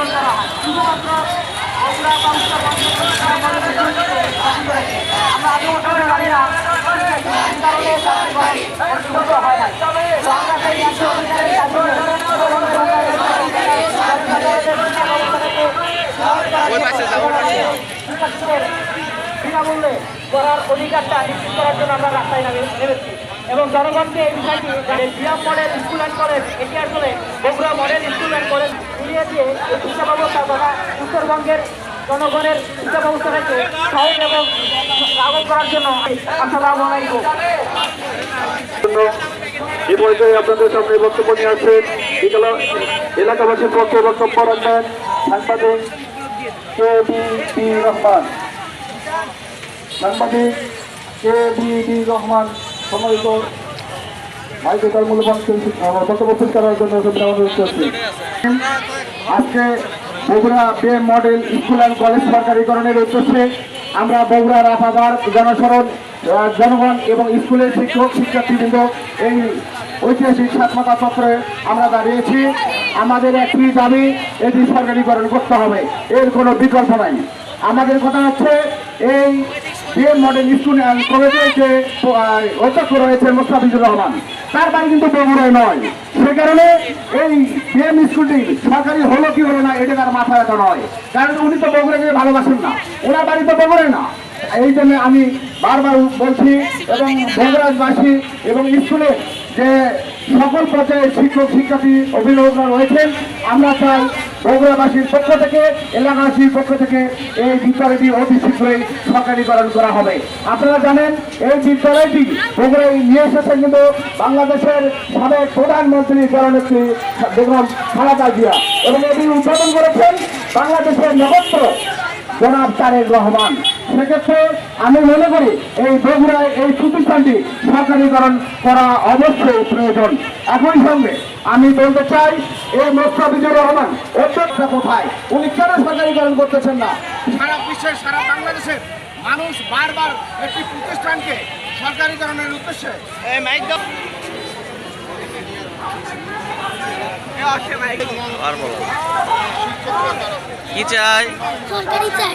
পালন করা হয়। শুধুমাত্র বগুড়া বা আমরা আগে বছরের গাড়িরা কারণে চাকরি করার সুযোগ হয় না। তো আমরা সেই রাজ্য অধিকারের কাছে বিনামূল্যে করার অধিকারটা নিশ্চিত করার জন্য আমরা রাস্তায় নামে নেমেছি। এবং জনগণকে এই বিষয়টি বিরাম মডেল স্কুল অ্যান্ড কলেজ এটি আসলে Bogura model school and college মিলিয়ে দিয়ে এই শিক্ষা ব্যবস্থা তথা উত্তরবঙ্গের জনগণের শিক্ষা ব্যবস্থা থেকে সহজ এবং লাঘব করার জন্য আসসালামু আলাইকুম। এই পর্যায়ে আপনাদের সামনে বক্তব্য নিয়ে বিকাল এলাকাবাসীর পক্ষে বক্তব্য রাখবেন সাংবাদিক রহমান। সাংবাদিক রহমান সম্মানিত ভাইকে তার মূল্যবান বক্তব্য করার জন্য অনুরোধ করছি আজকে বগুড়া বে মডেল স্কুল অ্যান্ড কলেজ সরকারিকরণের উদ্দেশ্যে আমরা বগুড়া রাফাদার জনসরণ জনগণ এবং স্কুলের শিক্ষক, শিক্ষার্থীবৃন্দ এই ঐতিহাসিক সাতমাতা চত্বরে আমরা দাঁড়িয়েছি। আমাদের একটি দাবি, এটি সরকারিকরণ করতে হবে। এর কোনো বিকল্প নাই। আমাদের কথা হচ্ছে, এই বিএম মডেল স্কুল কলেজের যে অধ্যক্ষ রয়েছেন মোস্তাফিজুর রহমান। তার বাড়ি কিন্তু বগুড়ায় নয়। সে কারণে এই বিএম স্কুলটি সরকারি হলো কি হলো না, এটা তার মাথায় ব্যথা নয়। কারণ উনি তো বগুড়াকে ভালোবাসেন না। ওনার বাড়ি তো বগুড়ায় না। এই জন্য আমি বারবার বলছি, এবং বগুড়াবাসী এবং স্কুলে যে সকল পর্যায়ের শিক্ষক, শিক্ষার্থী, অভিভাবকরা রয়েছেন, আমরা চাই বগুড়াবাসীর পক্ষ থেকে, এলাকাবাসীর পক্ষ থেকে এই বিদ্যালয়টি অতি শীঘ্রই সরকারিকরণ করা হবে। আপনারা জানেন, এই বিদ্যালয়টি বগুড়ায় নিয়ে এসেছেন কিন্তু বাংলাদেশের সাবেক প্রধানমন্ত্রী জননেত্রী বেগম খালেদা জিয়া এবং এটি উদ্বোধন করেছেন বাংলাদেশের নগত্র জনাব তারেক রহমান। সেক্ষেত্রে আমি মনে করি এই বগুড়ায় এই প্রতিষ্ঠানটি সরকারিকরণ করা অবশ্যই প্রয়োজন। একই সঙ্গে আমি বলতে চাই এই মোস্তাফিজুর রহমান। অধ্যক্ষটা কোথায়? উনি কেন সরকারিকরণ করতেছেন না? সারা বিশ্বের সারা বাংলাদেশের মানুষ বারবার একটি প্রতিষ্ঠানকে সরকারিকরণের উদ্দেশ্যে কি চাই? সরকারি চাই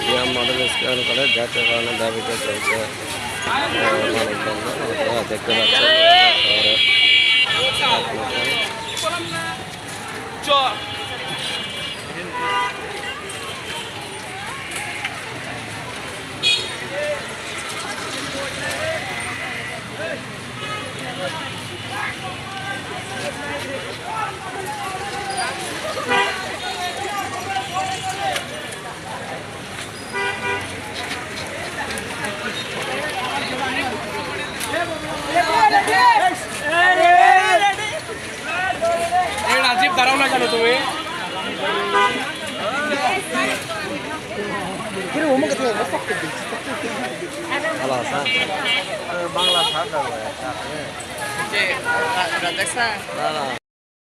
বিএম মডেল স্কুল কলেজ যাতে কারণে দাবিতে চলছে দেখতে পাচ্ছেন দাঁড়াও না কেন তুমি? বাংলা না।